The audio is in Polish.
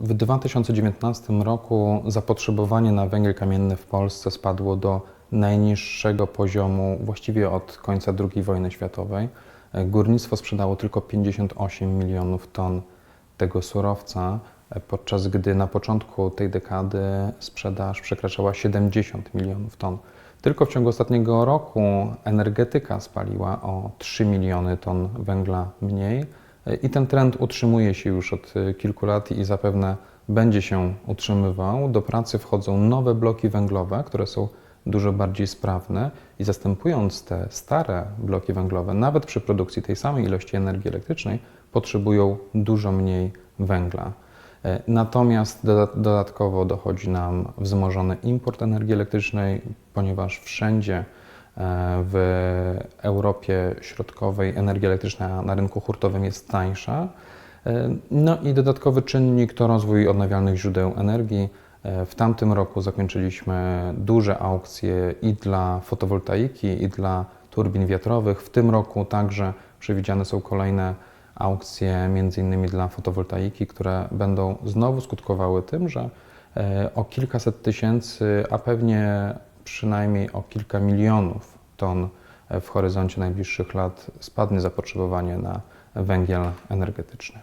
W 2019 roku zapotrzebowanie na węgiel kamienny w Polsce spadło do najniższego poziomu właściwie od końca II wojny światowej. E, Górnictwo sprzedało tylko 58 milionów ton tego surowca, e, podczas gdy na początku tej dekady sprzedaż przekraczała 70 milionów ton. Tylko w ciągu ostatniego roku energetyka spaliła o 3 miliony ton węgla mniej i ten trend utrzymuje się już od e, kilku lat i zapewne będzie się utrzymywał. Do pracy wchodzą nowe bloki węglowe, które są dużo bardziej sprawne i zastępując te stare bloki węglowe, nawet przy produkcji tej samej ilości energii elektrycznej, potrzebują dużo mniej węgla. E, Natomiast doda- dodatkowo dochodzi nam wzmożony import energii elektrycznej, ponieważ wszędzie w Europie Środkowej energia elektryczna na rynku hurtowym jest tańsza. E, No i dodatkowy czynnik to rozwój odnawialnych źródeł energii. E, W tamtym roku zakończyliśmy duże aukcje i dla fotowoltaiki, i dla turbin wiatrowych. W tym roku także przewidziane są kolejne aukcje, między innymi dla fotowoltaiki, które będą znowu skutkowały tym, że e, o kilkaset tysięcy, a pewnie przynajmniej o kilka milionów ton w horyzoncie najbliższych lat spadnie zapotrzebowanie na węgiel energetyczny.